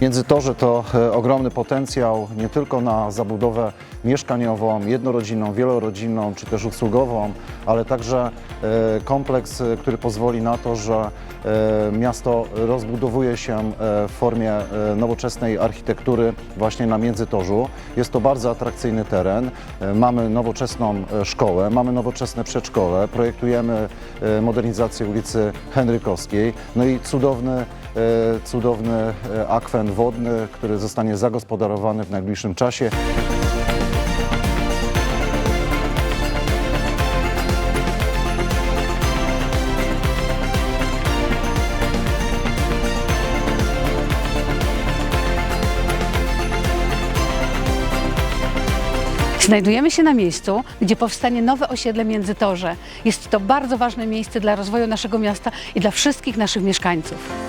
Międzytorze to e, ogromny potencjał nie tylko na zabudowę mieszkaniową, jednorodzinną, wielorodzinną czy też usługową, ale także e, kompleks, e, który pozwoli na to, że miasto rozbudowuje się w formie nowoczesnej architektury właśnie na Międzytorzu. Jest to bardzo atrakcyjny teren. E, Mamy nowoczesną e, szkołę, mamy nowoczesne przedszkole, projektujemy e, modernizację ulicy Henrykowskiej, no i cudowny, cudowny akwen wodny, który zostanie zagospodarowany w najbliższym czasie. Znajdujemy się na miejscu, gdzie powstanie nowe osiedle Międzytorze. Jest to bardzo ważne miejsce dla rozwoju naszego miasta i dla wszystkich naszych mieszkańców.